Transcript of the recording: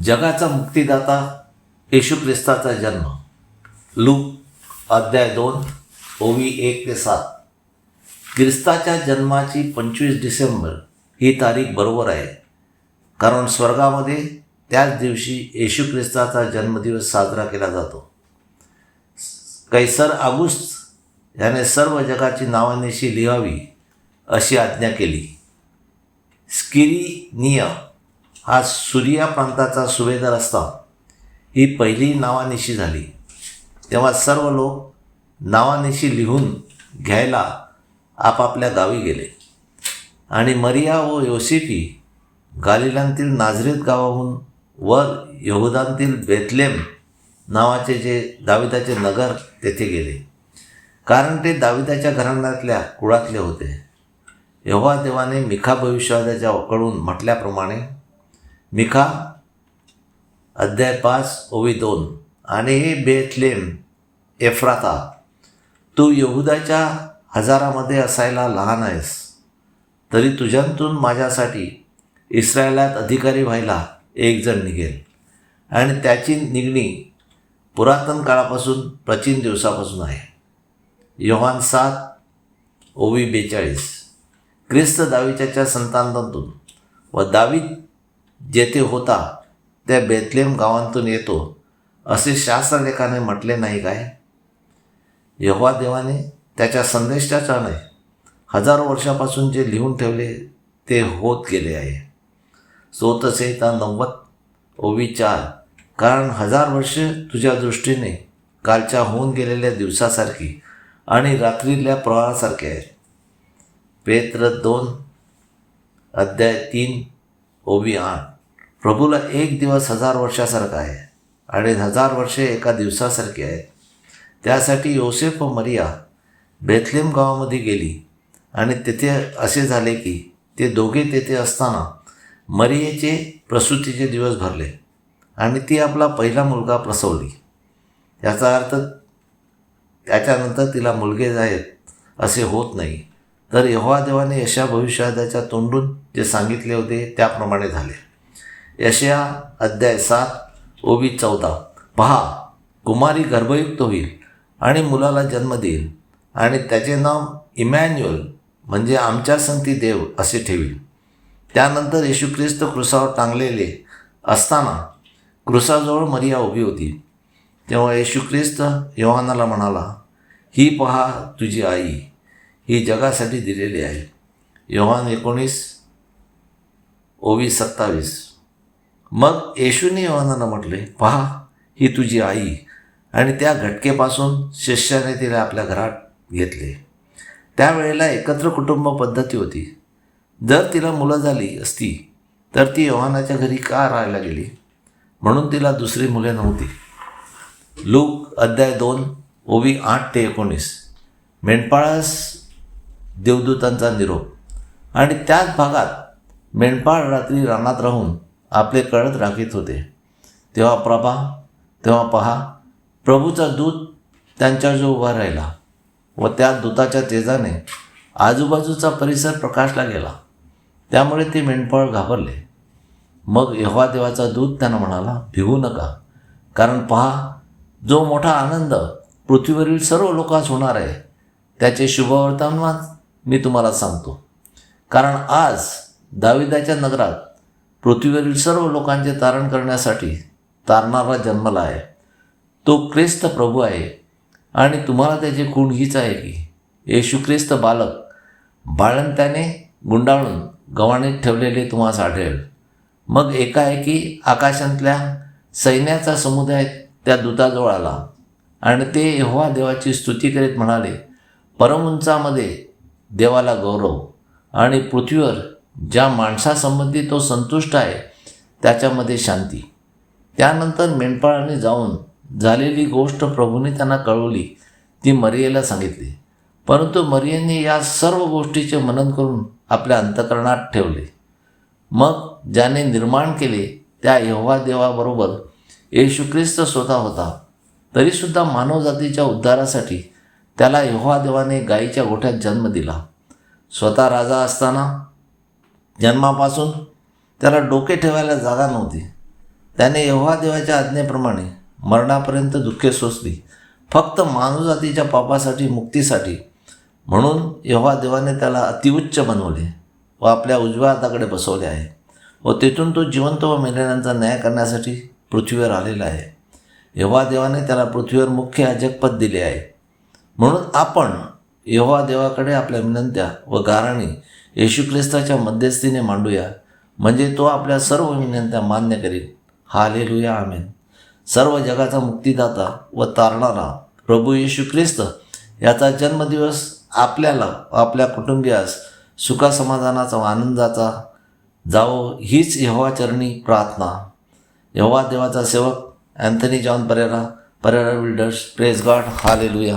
जगाचा मुक्तिदाता येशू ख्रिस्ताचा जन्म. लू अध्याय दोन ओवी एक ते सात. ख्रिस्ताच्या जन्माची पंचवीस डिसेंबर ही तारीख बरोबर आहे. कारण स्वर्गामध्ये त्याच दिवशी येशू ख्रिस्ताचा जन्मदिवस साजरा केला जातो. कैसर आगुस्त याने सर्व जगाची नावानिशी लिहावी अशी आज्ञा केली. स्किरिनिया हा सुरिया प्रांताचा सुभेदार असता. ही पहिली नावानिशी झाली. तेव्हा सर्व लोक नावानिशी लिहून घ्यायला आपापल्या गावी गेले. आणि मरिया व योसेफी गालिलांतील नाझरेत गावाहून वर यहुदांतील बेथलेम नावाचे जे दाविदाचे नगर तेथे गेले. कारण ते दाविदाच्या घराण्यातल्या कुळातले होते. यहोवा देवाने मिखा भविष्यवादाच्याकडून म्हटल्याप्रमाणे मिखा अध्याय पाच ओवी दोन. आणि हे बेथलेम एफ्राता. तू यहुदाच्या हजारामध्ये असायला लहान आहेस. तरी तुझ्यातून माझ्यासाठी इस्रायलात अधिकारी व्हायला एकजण निघेल. आणि त्याची निगणी पुरातन काळापासून प्राचीन दिवसापासून आहे. योहान सात ओवी बेचाळीस. ख्रिस्त दावीच्या संतानातून व दावीत जेथे होता त्या बेतलेम गावांतून येतो असे शास्त्रलेखाने म्हटले नाही काय? यहोवा देवाने त्याच्या संदेशाच्याने हजारो वर्षापासून जे लिहून ठेवले ते होत गेले आहे. स्वतःसहिता नव्वद ओवी चार. कारण हजार वर्ष तुझ्या दृष्टीने कालच्या होऊन गेलेल्या दिवसासारखी आणि रात्रीतल्या प्रवाहासारखे आहेत. पेत्र दोन अध्याय तीन ओवी आठ. प्रभूला एक दिवस हजार वर्षासारखा आहे आणि हजार वर्षे एका दिवसासारखी आहेत त्यासाठी योसेफ व मरिया बेथलेम गावामध्ये गेली आणि तेथे असे झाले की ते दोघे तेथे असताना मरियेचे प्रसूतीचे दिवस भरले आणि ती आपला पहिला मुलगा प्रसवली. याचा अर्थ त्याच्यानंतर तिला मुलगे आहेत असे होत नाही. तर यहोवा देवाने यशा भविष्याच्या तोंडून जे सांगितले होते त्याप्रमाणे झाले. यशया अध्याय सात ओवी चौदा. पहा कुमारी गर्भयुक्त होईल आणि मुलाला जन्म देईल आणि त्याचे नाव इमॅन्युअल म्हणजे आमच्या संती देव असे ठेवील. त्यानंतर येशू ख्रिस्त क्रुसावर टांगलेले असताना क्रुसाजवळ मरिया उभी होती. तेव्हा येशू ख्रिस्त योहानाला म्हणाला ही पहा तुझी आई ही जगासाठी दिलेली आहे. योहान एकोणीस ओवीस सत्तावीस. मग येशूने योहानाला म्हटले पहा ही तुझी आई. आणि त्या घटकेपासून शिष्याने तिला आपल्या घरात घेतले. त्यावेळेला एकत्र कुटुंब पद्धती होती. जर तिला मुलं झाली असती तर ती योहानाच्या घरी का राहायला गेली? म्हणून तिला दुसरी मुले नव्हती. लूक अध्याय दोन ओवी आठ ते एकोणीस. मेंढपाळास देवदूतांचा निरोप. आणि त्याच भागात मेंढपाळ रात्री रानात राहून आपले कळत राखीत होते. तेव्हा प्रभा तेव्हा पहा प्रभूचा दूत त्यांच्याजवळ उभा राहिला व त्या दूताच्या तेजाने आजूबाजूचा परिसर प्रकाशला गेला. त्यामुळे ते मेंढपाळ घाबरले. मग यहोवा देवाचा दूत त्यांना म्हणाला भिवू नका. कारण पहा जो मोठा आनंद पृथ्वीवरील सर्व लोकांस होणार आहे त्याचे शुभवर्तमान मी तुम्हाला सांगतो. कारण आज दाविदाच्या नगरात पृथ्वीवरील सर्व लोकांचे तारण करण्यासाठी तारणारा जन्मला आहे. तो क्रिस्त प्रभू आहे. आणि तुम्हाला त्याची खूण हीच आहे की येशू ख्रिस्त बालक बाळंत्याने गुंडाळून गव्हाणीत ठेवलेले तुम्हाला आढळेल. मग एकाएकी आकाशातल्या सैन्याचा समुदाय त्या दूताजवळ आला. आणि ते यहोवा देवाची स्तुती करीत म्हणाले परमउंचामध्ये देवाला गौरव आणि पृथ्वीवर ज्या माणसासंबंधी तो संतुष्ट आहे त्याच्यामध्ये शांती. त्यानंतर मेंढपाळाने जाऊन झालेली गोष्ट प्रभूने त्यांना कळवली ती मरियेला सांगितली. परंतु मरियेने या सर्व गोष्टीचे मनन करून आपल्या अंतकरणात ठेवले. मग ज्याने निर्माण केले त्या यहोवा देवाबरोबर येशू ख्रिस्त स्वतः होता. तरीसुद्धा मानवजातीच्या उद्धारासाठी त्याला यहोवा देवाने गायीच्या गोठ्यात जन्म दिला. स्वतः राजा असताना जन्मापासून त्याला डोके ठेवायला जागा नव्हती. त्याने यहोवा देवाच्या आज्ञेप्रमाणे मरणापर्यंत दुःखे सोसली. फक्त मानवजातीच्या पापासाठी मुक्तीसाठी. म्हणून यहोवा देवाने त्याला अतिउच्च बनवले व आपल्या उजव्या हाताकडे बसवले आहे व तेथून तो जिवंत व मेलेल्यांचा न्याय करण्यासाठी पृथ्वीवर आलेला आहे. यहोवा देवाने त्याला पृथ्वीवर मुख्य अजकपद दिले आहे. म्हणून आपण यहोवा देवाकडे आपल्या विनंत्या व गाराणी येशू ख्रिस्ताच्या मध्यस्थीने मांडूया. म्हणजे तो आपल्या सर्व विनंत्या मान्य करील हालेलुया आमेन. सर्व जगाचा मुक्तीदाता व तारणारा प्रभू येशू ख्रिस्त याचा जन्मदिवस आपल्याला व आपल्या कुटुंबियास सुखासमाधानाचा व आनंदाचा जावो हीच यहोवाचरणी प्रार्थना. यहोवा देवाचा सेवक Anthony John Pereira Pereira builders press god hallelujah.